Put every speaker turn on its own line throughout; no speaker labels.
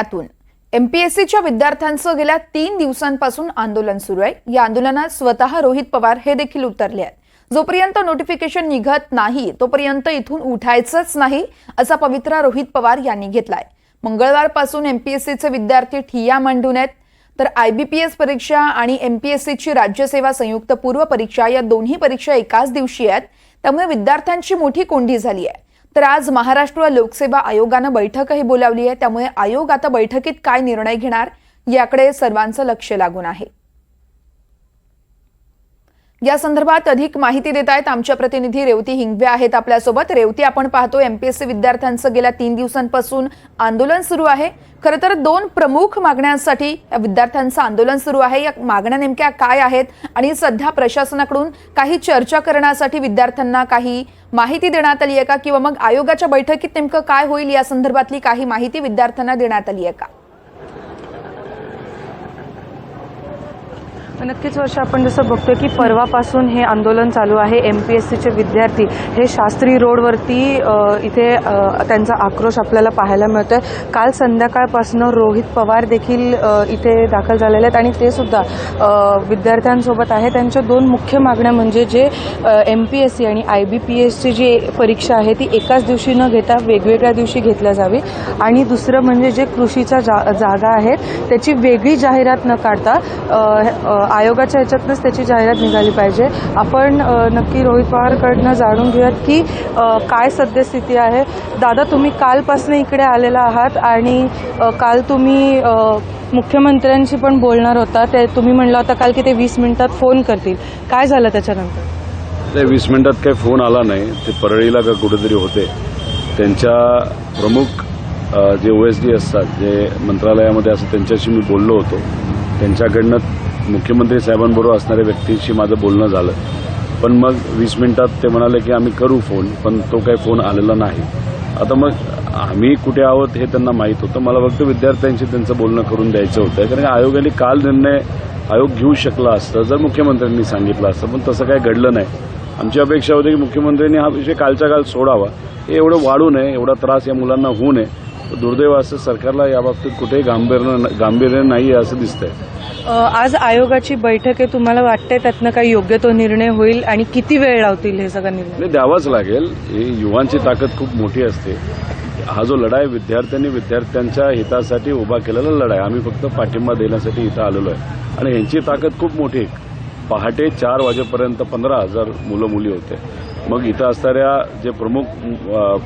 यातून एमपीएससीच्या विद्यार्थ्यांचं गेल्या तीन दिवसांपासून आंदोलन सुरू आहे. या आंदोलनात स्वतः रोहित पवार हे देखील उतरले आहेत. जोपर्यंत नोटिफिकेशन निघत नाही तोपर्यंत इथून उठायचंच नाही असा पवित्रा रोहित पवार यांनी घेतलाय. मंगळवारपासून एमपीएससीचे विद्यार्थी ठिया मांडून आहेत. तर आयबीपीएस परीक्षा आणि एमपीएससीची राज्यसेवा संयुक्त पूर्व परीक्षा या दोन्ही परीक्षा एकाच दिवशी आहेत. त्यामुळे विद्यार्थ्यांची मोठी कोंडी झाली आहे. तर आज महाराष्ट्र लोकसेवा आयोगानं बैठकही बोलावली आहे. त्यामुळे आयोग आता बैठकीत काय निर्णय घेणार याकडे सर्वांचं लक्ष लागून आहे. या संदर्भात अधिक माहिती देत आहेत आमच्या प्रतिनिधी रेवती हिंगवे आहेत आपल्यासोबत. रेवती आपण पाहतो एमपीएससी विद्यार्थ्यांचं गेल्या तीन दिवसांपासून आंदोलन सुरू आहे. खरं तर दोन प्रमुख मागण्यांसाठी या विद्यार्थ्यांचं आंदोलन सुरू आहे. या मागण्या नेमक्या काय आहेत आणि सध्या प्रशासनाकडून काही चर्चा करण्यासाठी विद्यार्थ्यांना काही माहिती देण्यात आली आहे का? किंवा मग आयोगाच्या बैठकीत नेमकं काय होईल या संदर्भातली काही माहिती विद्यार्थ्यांना देण्यात आली आहे का?
नक्कीच वर्ष आपण जसं बघतोय की परवापासून हे आंदोलन चालू आहे. एम पी एस सीचे विद्यार्थी हे शास्त्री रोडवरती इथे त्यांचा आक्रोश आपल्याला पाहायला मिळतोय. काल संध्याकाळपासून रोहित पवार देखील इथे दाखल झालेले आहेत आणि ते सुद्धा विद्यार्थ्यांसोबत आहे त्यांच्या दोन मुख्य मागण्या म्हणजे जे एम पी एस सी आणि आय बी पी एसची जी परीक्षा आहे ती एकाच दिवशी न घेता वेगवेगळ्या दिवशी घेतल्या जावी. आणि दुसरं म्हणजे जे कृषीचा जा जागा आहेत त्याची वेगळी जाहिरात न काढता आयोगाच्या ह्याच्यातनंच त्याची जाहिरात निघाली पाहिजे. आपण नक्की रोहित पवारकडनं जाणून घेऊयात की काय सद्यस्थिती आहे. दादा तुम्ही कालपासून इकडे आलेला आहात आणि काल तुम्ही मुख्यमंत्र्यांशी पण बोलणार होता. ते तुम्ही म्हणलं होता काल की ते वीस मिनिटात फोन करतील. काय झालं त्याच्यानंतर?
ते वीस मिनिटात काही फोन आला नाही. ते परळीला का कुठेतरी होते. त्यांच्या प्रमुख जे ओ एस डी असतात जे मंत्रालयामध्ये असं त्यांच्याशी मी बोललो होतो. त्यांच्याकडनं मुख्यमंत्री साहेबांबरोबर असणाऱ्या व्यक्तींशी माझं बोलणं झालं. पण मग वीस मिनिटात ते म्हणाले की आम्ही करू फोन पण तो काही फोन आलेला नाही. आता मग आम्ही कुठे आहोत हे त्यांना माहीत होतं. मला फक्त विद्यार्थ्यांशी त्यांचं बोलणं करून द्यायचं होतं. कारण आयोगाने काल निर्णय आयोग घेऊ शकला असतं जर मुख्यमंत्र्यांनी सांगितलं असतं पण तसं काही घडलं नाही. आमची अपेक्षा होती की मुख्यमंत्र्यांनी हा विषय कालच्या काल सोडावा. हे एवढं वाढू नये एवढा त्रास या मुलांना होऊ नये. दुर्दैव असं सरकारला याबाबतीत कुठेही गांभीर्य गांभीर्य नाही आहे असं दिसतंय.
आज आयोगाची बैठक आहे तुम्हाला वाटतंय त्यातनं काही योग्य तो निर्णय होईल आणि किती वेळ लावतील हे सगळा निर्णय?
नाही द्यावाच लागेल. ही युवांची ताकद खूप मोठी असते. हा जो लढाई विद्यार्थ्यांनी विद्यार्थ्यांच्या हितासाठी उभा केलेला लढाई आम्ही फक्त पाठिंबा देण्यासाठी इथं आलेलो आहे. आणि ह्यांची ताकद खूप मोठी आहे. पहाटे चार वाजेपर्यंत पंधरा हजार मुलं मुली होते. मग इथं असणाऱ्या जे प्रमुख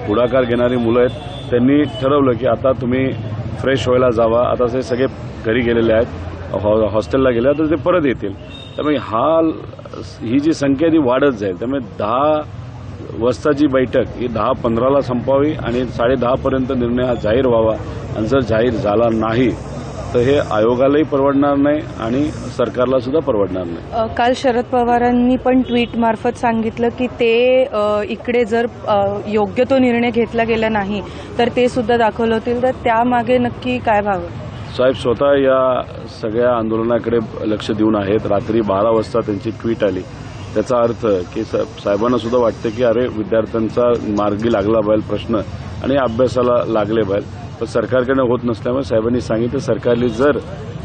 पुढाकार घेणारी मुलं आहेत त्यांनी ठरवलं की आता तुम्ही फ्रेश व्हायला जावा. आता ते सगळे घरी गेलेले आहेत हॉ- हॉस्टेलला गेले तर ते परत येतील. त्यामुळे हा ही जी संख्या ती वाढत जाईल. त्यामुळे दहा वाजताची बैठक ही दहा पंधराला संपावी आणि साडे निर्णय हा जाहीर व्हावा. आणि जर जाहीर झाला नाही तर हे आयोगालाही परवडणार नाही आणि सरकारला सुद्धा परवडणार नाही.
काल शरद पवारांनी पण ट्विट मार्फत सांगितलं की ते इकडे जर योग्य तो निर्णय घेतला गेला नाही तर ते सुद्धा दाखवलं होतील. तर त्यामागे नक्की काय व्हावं?
साहेब स्वतः या सगळ्या आंदोलनाकडे लक्ष देऊन आहेत. रात्री बारा वाजता त्यांची ट्विट आली. त्याचा अर्थ की साहेबांना सुद्धा वाटतं की अरे विद्यार्थ्यांचा मार्गी लागला पाहिजे प्रश्न आणि अभ्यासाला लागले पाहिजे पण सरकारकडनं होत नसल्यामुळे साहेबांनी सांगितलं सरकारने जर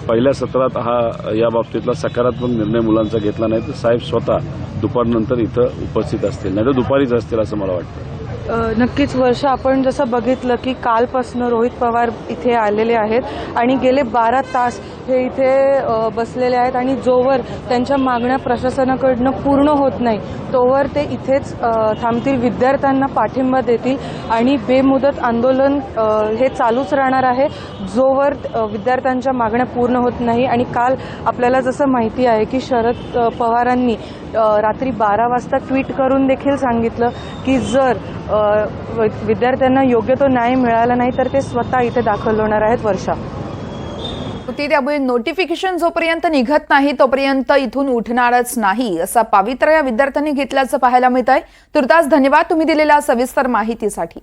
पहिल्या सत्रात हा या बाबतीतला सकारात्मक निर्णय मुलांचा घेतला नाही तर साहेब स्वतः दुपारनंतर इथं उपस्थित असतील नाही तर दुपारीच असतील असं मला वाटतं.
नक्कीच वर्ष आपण जसं बघितलं की कालपासून रोहित पवार इथे आलेले आहेत आणि गेले बारा तास हे इथे बसलेले आहेत आणि जोवर त्यांच्या मागण्या प्रशासनाकडनं पूर्ण होत नाही तोवर ते इथेच थांबतील विद्यार्थ्यांना पाठिंबा देतील आणि बेमुदत आंदोलन हे चालूच राहणार आहे. जोवर विद्यार्थ्यांच्या मागण्या पूर्ण होत नाही आणि काल आपल्याला जसं माहिती आहे की शरद पवारांनी रात्री बारा वाजता ट्विट करून देखील सांगितलं की जर विद्यार्थ्यांना योग्य तो न्याय मिळाला नाही तर ते स्वतः इथे दाखल होणार आहेत वर्षा.
होती त्यामुळे नोटिफिकेशन जोपर्यंत निघत नाही तोपर्यंत इथून उठणारच नाही असा पावित्र्य या विद्यार्थ्यांनी घेतल्याचं पाहायला मिळत आहे तुर्तास धन्यवाद तुम्ही दिलेल्या सविस्तर माहितीसाठी.